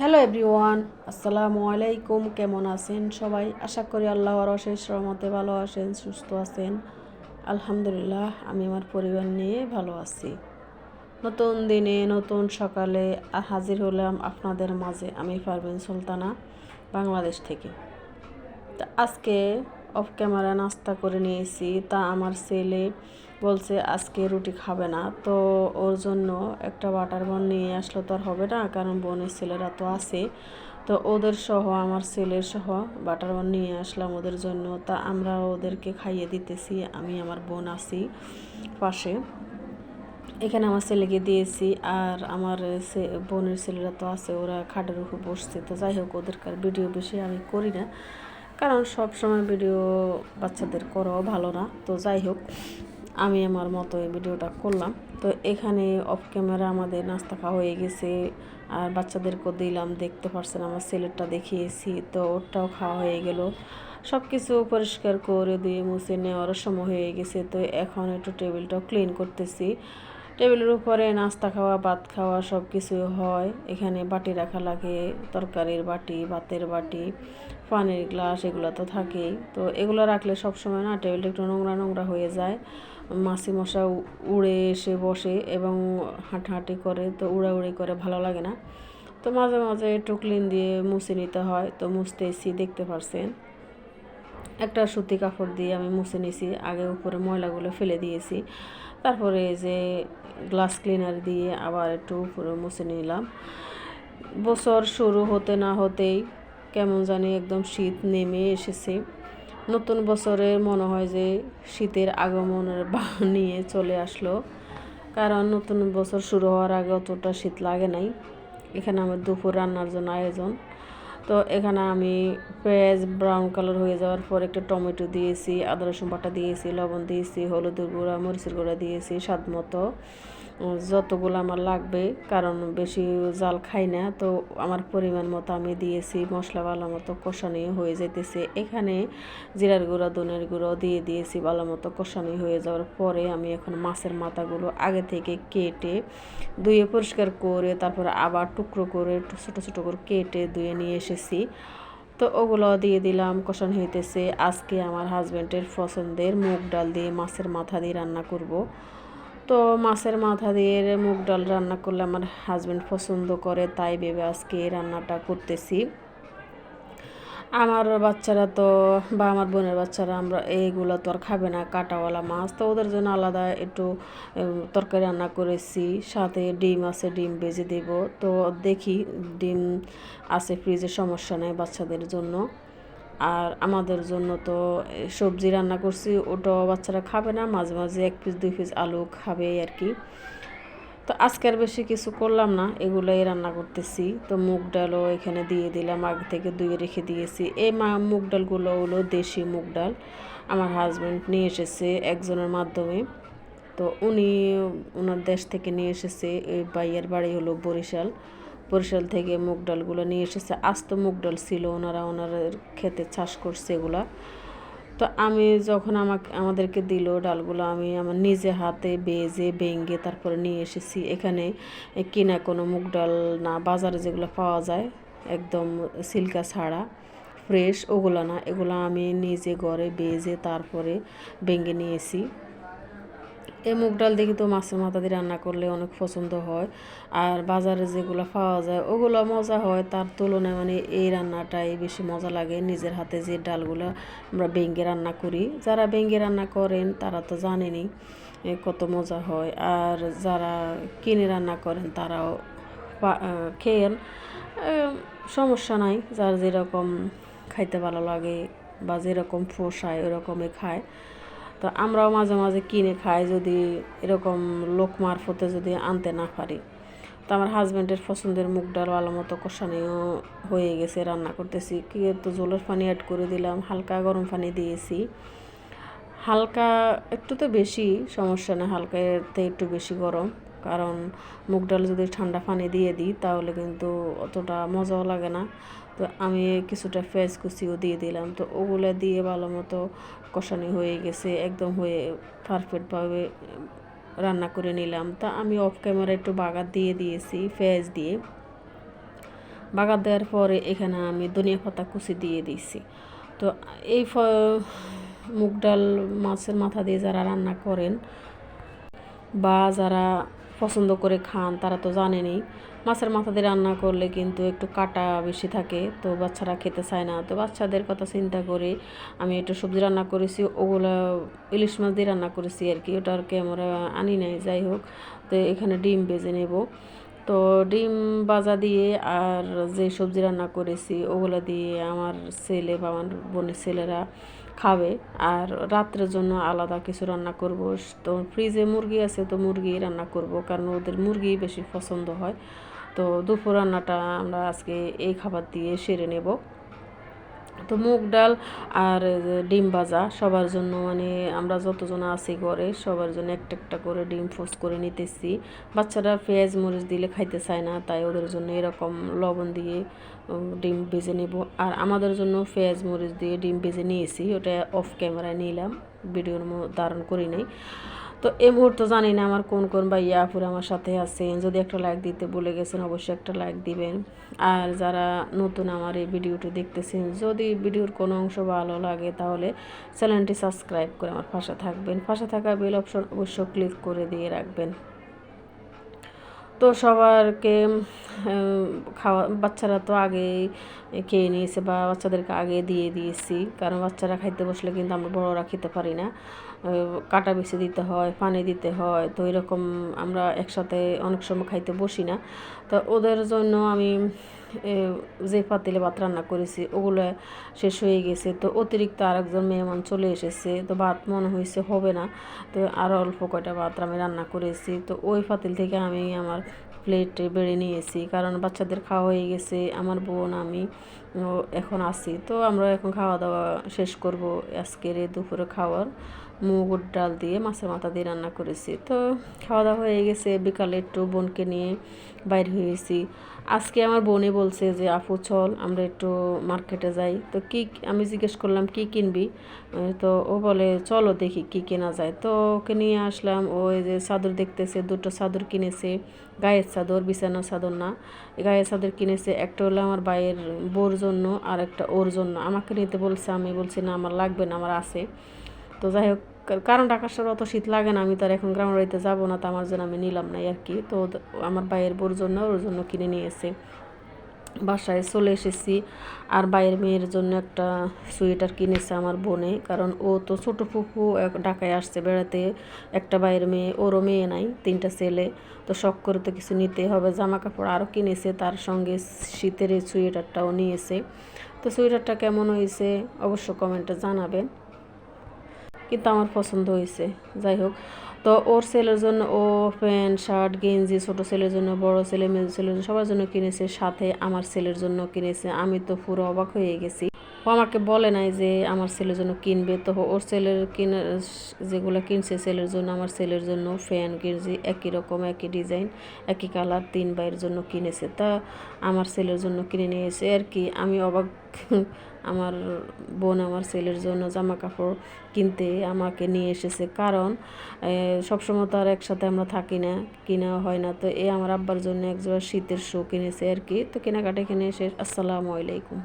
Hello everyone, আসসালামু আলাইকুম, কেমন আছেন সবাই? আশা করি আল্লাহর অশেষ রহমতে ভালো আছেন, সুস্থ আছেন। আলহামদুলিল্লাহ, আমি আমার পরিবার নিয়ে ভালো আছি। নতুন দিনে, নতুন সকালে হাজির হলাম আপনাদের মাঝে আমি পারবেন সুলতানা, বাংলাদেশ থেকে। আজকে অফ ক্যামেরা নাস্তা করে নিয়েছি। তা আমার ছেলে বলছে, আজকে রুটি খাবে না। তো ওর জন্য একটা বাটার বন নিয়ে আসলে তো আর হবে না, কারণ বোনের ছেলেরা তো আছে। তো ওদের সহ, আমার ছেলের সহ বাটার বন নিয়ে আসলাম ওদের জন্য। তা আমরা ওদেরকে খাইয়ে দিতেছি, আমি, আমার বোন আছি পাশে। এখানে আমার ছেলেকে দিয়েছি আর আমার বোনের ছেলেরা তো আছে, ওরা খাটের উপর বসছে। তো যাই হোক ওদেরকার ভিডিও বেশি আমি করি না। কারণ সব সময় ভিডিও বাচ্চাদের করাও ভালো না। তো যাই হোক, আমি আমার মতো এই ভিডিওটা করলাম। তো এখানে অফ ক্যামেরা আমাদের নাস্তা খাওয়া হয়ে গেছে। আর বাচ্চাদেরকেও দিলাম, দেখতে পারছেন আমার ছেলেরটা দেখিয়েছি। তো ওরটাও খাওয়া হয়ে গেল। সব কিছু পরিষ্কার করে দিয়ে মুছে নেওয়ার সময় হয়ে গেছে। তো এখন একটু টেবিলটাও ক্লিন করতেছি। টেবিলের উপরে নাস্তা খাওয়া, ভাত খাওয়া সব কিছু হয়। এখানে বাটি রাখা লাগে, তরকারির বাটি, ভাতের বাটি, পানির গ্লাস, এগুলো তো থাকেই। তো এগুলো রাখলে সব সময় না টেবিলটা একটু নোংরা নোংরা হয়ে যায়। মাছি মশা উড়ে এসে বসে এবং হাঁটাহাঁটি করে, তো উড়া উড়াউড়ি করে ভালো লাগে না। তো মাঝে মাঝে একটু ক্লিন দিয়ে মুছে নিতে হয়। তো মুছতে এসি দেখতে পারছেন। একটা সুতি কাপড় দিয়ে আমি মুছে নিয়েছি। আগে উপরে ময়লাগুলো ফেলে দিয়েছি। তারপরে যে গ্লাস ক্লিনার দিয়ে আবার একটু উপরে মুছে নিলাম। বছর শুরু হতে না হতেই কেমন জানি একদম শীত নেমে এসেছে। নতুন বছরে মনে হয় যে শীতের আগমনের নিয়ে চলে আসলো। কারণ নতুন বছর শুরু হওয়ার আগে অতটা শীত লাগে নাই। এখানে আমার দুপুর রান্নার জন্য আয়োজন। তো এখানে আমি পেঁয়াজ ব্রাউন কালার হয়ে যাওয়ার পর একটা টমেটো দিয়েছি, আদা রসুন বাটা দিয়েছি, লবণ দিয়েছি, হলুদের গুঁড়া, মরিচের গুঁড়া দিয়েছি, স্বাদ মতো। যতগুলো আমার লাগবে, কারণ বেশি জাল খাই না, তো আমার পরিমাণ মতো আমি দিয়েছি, মশলা ভালো মতো কষানি হয়ে যেতেছে এখানে জিরার গুঁড়া দনের গুঁড়ো দিয়ে দিয়েছি, ভালো মতো কষানি হয়ে যাওয়ার পরে আমি এখন মাছের মাথাগুলো আগে থেকে কেটে ধুয়ে পরিষ্কার করে, তারপর আবার টুকরো করে ছোটো ছোটো করে কেটে ধুয়ে নিয়ে এসেছি। তো ওগুলো দিয়ে দিলাম, কষানো হইতেছে। আজকে আমার হাজব্যান্ডের পছন্দের মুগ ডাল দিয়ে মাছের মাথা দিয়ে রান্না করব। তো মাছের মাথা দিয়ে মুগ ডাল রান্না করলে আমার হাজব্যান্ড পছন্দ করে, তাই ভেবে আজকে রান্নাটা করতেছি। আমার বাচ্চারা তো, বা আমার বোনের বাচ্চারা আমরা এইগুলো তো আর খাবে না, কাটাওয়ালা মাছ। তো ওদের জন্য আলাদা একটু তরকারি রান্না করেছি, সাথে ডিম আছে, ডিম ভেজে দেব। তো দেখি, ডিম আছে ফ্রিজে সমস্যা নেই বাচ্চাদের জন্য। আর আমাদের জন্য তো সবজি রান্না করছি, ওটাও বাচ্চারা খাবে না, মাঝে মাঝে এক পিস দুই পিস আলু খাবে আর কি। তো আজকে আর বেশি কিছু করলাম না, এগুলোই রান্না করতেছি। তো মুগ ডালও এখানে দিয়ে দিলাম, আগে থেকে ধুয়ে রেখে দিয়েছি। এই মা, মুগ ডালগুলো হলো দেশি মুগ ডাল। আমার হাজব্যান্ড নিয়ে এসেছে একজনের মাধ্যমে। তো উনি ওনার দেশ থেকে নিয়ে এসেছে, এই বাইয়ের বাড়ি হলো বরিশাল। বরিশাল থেকে মুগ ডালগুলো নিয়ে এসেছে। আস্ত মুগ ডাল ছিল, ওনারা ওনার খেতে চাষ করছে এগুলা। তো আমি যখন আমাকে, আমাদেরকে দিল ডালগুলো, আমি আমার নিজে হাতে বেজে বেঙ্গে তারপরে নিয়ে এসেছি। এখানে কিনা কোনো মুগ ডাল না, বাজারে যেগুলো পাওয়া যায়, একদম সিল্কা ছাড়া, ফ্রেশ, ওগুলো না। এগুলো আমি নিজে ঘরে বেজে তারপরে বেঙ্গে নিয়েছি। এই মুগ ডাল দেখি তো মাছের মাথা দিয়ে রান্না করলে অনেক পছন্দ হয়। আর বাজারে যেগুলো পাওয়া যায়, ওগুলো মজা হয়। তার তুলনায় মানে এই রান্নাটাই বেশি মজা লাগে। নিজের হাতে যে ডালগুলো আমরা বেঙ্গে রান্না করি, যারা বেঙ্গে রান্না করেন তারা তো জানেনি কত মজা হয়। আর যারা কিনে রান্না করেন তারাও খেয়েন। সমস্যা নাই, যার যেরকম খাইতে ভালো লাগে বা যেরকম পোষায় ওরকমই খায়। তো আমরাও মাঝে মাঝে কিনে খাই যদি এরকম লোক মারফতে যদি আনতে না পারি। তো আমার হাজব্যান্ডের পছন্দের মুখ ডাল ভালো মতো কষানিও হয়ে গেছে, রান্না করতেছি। কি তো জলের পানি অ্যাড করে দিলাম, হালকা গরম পানি দিয়েছি। হালকা একটু তো বেশি, সমস্যা না হালকা এতে একটু বেশি গরম। কারণ মুগ ডাল যদি ঠান্ডা পানি দিয়ে দিই, তাহলে কিন্তু অতটা মজাও লাগে না। তো আমি কিছুটা ফেস কুচিও দিয়ে দিলাম। তো ওগুলো দিয়ে ভালো মতো কষানি হয়ে গেছে, একদম হয়ে পারফেক্টভাবে রান্না করে নিলাম। তা আমি অফ ক্যামেরা একটু বাগার দিয়ে দিয়েছি ফেস দিয়ে। বাগার দেওয়ার পরে এখানে আমি ধনিয়া পাতা কুচি দিয়ে দিয়েছি। তো এই মুগ ডাল মাছের মাথা দিয়ে যারা রান্না করেন বা যারা পছন্দ করে খান, তারা তো জানেনই। মাছের মাথা দিয়ে রান্না করলে কিন্তু একটু কাটা বেশি থাকে, তো বাচ্চারা খেতে চায় না। তো বাচ্চাদের কথা চিন্তা করে আমি একটু সবজি রান্না করেছি, ওগুলো ইলিশ মাছ দিয়ে রান্না করেছি আর কি। ওটা আর কি আমরা আনি নাই, যাই হোক। তো এখানে ডিম বেজে নেব। তো ডিম ভাজা দিয়ে আর যে সবজি রান্না করেছি, ওগুলো দিয়ে আমার ছেলে বা আমার বোনের ছেলেরা খাবে। আর রাত্রের জন্য আলাদা কিছু রান্না করব। তো ফ্রিজে মুরগি আছে, তো মুরগি রান্না করব। কারণ ওদের মুরগি বেশি পছন্দ হয়। তো দুপুর রান্নাটা আমরা আজকে এই খাবার দিয়ে সেরে নেব। তো মুগ ডাল আর ডিম ভাজা সবার জন্য মানে আমরা যতজন আছি ঘরে, সবার জন্য একটা একটা করে ডিম ফোস করে নিতেছি। বাচ্চারা পেঁয়াজ মরিচ দিলে খাইতে চায় না, তাই ওদের জন্য এরকম লবণ দিয়ে ডিম ভেজে নেব। আর আমাদের জন্য পেঁয়াজ মরিচ দিয়ে ডিম ভেজে নিয়েছি, ওটা অফ ক্যামেরায় নিলাম, ভিডিওর ধারণ করি নাই। তো এই মুহূর্তে জানি না আমার কোন কোন ভাইয়া আপুর আমার সাথে আছেন। যদি একটা লাইক দিতে বলে গেছেন, অবশ্যই একটা লাইক দিবেন। আর যারা নতুন আমার এই ভিডিওটি দেখতেছেন, যদি ভিডিওর কোনো অংশ ভালো লাগে, তাহলে চ্যানেলটি সাবস্ক্রাইব করে আমার পাশে থাকবেন। পাশে থাকা বেল অপশন অবশ্যই ক্লিক করে দিয়ে রাখবেন। তো সবারকে খাওয়া, বাচ্চারা তো আগে খেয়ে নিয়েছে বা বাচ্চাদেরকে আগে দিয়ে দিয়েছি। কারণ বাচ্চারা খাইতে বসলে কিন্তু আমরা বড়রা খেতে পারি না। কাটা বেছে দিতে হয়, পানি দিতে হয়, তো এরকম আমরা একসাথে অনেক সময় খাইতে বসি না। তো ওদের জন্য আমি যে পাতিলে ভাত রান্না করেছি, ওগুলো শেষ হয়ে গেছে। তো অতিরিক্ত আরেকজন মেহমান চলে এসেছে, তো ভাত মনে হয়েছে হবে না। তো আরও অল্প কয়টা ভাত আমি রান্না করেছি। তো ওই পাতিল থেকে আমি আমার প্লেটে বেড়ে নিয়েছি, কারণ বাচ্চাদের খাওয়া হয়ে গেছে, আমার বোন, আমি এখন আছি। তো আমরা এখন খাওয়া দাওয়া শেষ করব আজকের দুপুরে খাওয়ার। মুগুর ডাল দিয়ে মাছের মাথা দিয়ে রান্না করেছি। তো খাওয়া দাওয়া হয়ে গেছে, বিকালে একটু বোনকে নিয়ে বাইর হয়েছি। আজকে আমার বোনে বলছে যে, আপু, চল, আমরা একটু মার্কেটে যাই। তো কি, আমি জিজ্ঞেস করলাম, কি কিনবি? তো ও বলে, চলো দেখি কি কেনা যায়। তো ওকে নিয়ে আসলাম ওই যে চাদর দেখতেছে, দুটো চাদর কিনেছে, গায়ের চাদর, বিছানার চাদর না, গায়ের চাদর কিনেছে, একটা হলো আমার ভাইয়ের বোর জন্য আর একটা ওর জন্য। আমাকে নিতে বলছে, আমি বলছি, না, আমার লাগবে না, আমার আছে। তো যাই হোক কারণ ঢাকার শহরে অত শীত লাগে না, আমি তো আর এখন গ্রামের বাড়িতে যাব না, তো আমার জন্য আমি নিলাম না আর কি। তো আমার ভাইয়ের বোর জন্য, ওর জন্য কিনে নিয়ে এসে বাসায় চলে এসেছি। আর বাইরের মেয়ের জন্য একটা সোয়েটার কিনেছে আমার বোনে, কারণ ও তো ছোটো ফুপু ঢাকায় আসছে বেড়াতে, একটা বাইরের মেয়ে, ওরও মেয়ে নাই, তিনটা ছেলে। তো শখ করে তো কিছু নিতে হবে। জামা কাপড় আরও কিনেছে, তার সঙ্গে শীতের এই সোয়েটারটাও নিয়েছে। তো সোয়েটারটা কেমন হয়েছে অবশ্য কমেন্টে জানাবেন। কিন্তু আমার পছন্দ হয়েছে। যাই হোক, তো ওর ছেলের জন্য ও প্যান্ট, শার্ট, গেঞ্জি, ছোটো ছেলের জন্য, বড় ছেলে, মেয়ে ছেলের জন্য, সবার জন্য কিনেছে, সাথে আমার ছেলের জন্য কিনেছে। আমি তো পুরো অবাক হয়ে গেছি। ও আমাকে বলে নাই যে আমার ছেলের জন্য কিনবে। তো ওর ছেলের কিনে, যেগুলো কিনছে ছেলের জন্য, আমার ছেলের জন্য ফ্যান, গেঞ্জি একই রকম, একই ডিজাইন, একই কালার তিন ভাইয়ের জন্য কিনেছে। তা আমার ছেলের জন্য কিনে নিয়েছে আর কি আমি অবাক। আমার বোন আমার ছেলের জন্য জামা কাপড় কিনতে আমাকে নিয়ে এসেছে। কারণ সবসময় তো আর একসাথে আমরা থাকি না, কিনা হয় না। তো এ আমার আব্বার জন্য একজোড়া শীতের শো কিনেছে আর কি। তো কেনাকাটা কিনে এসে আসসালামু আলাইকুম।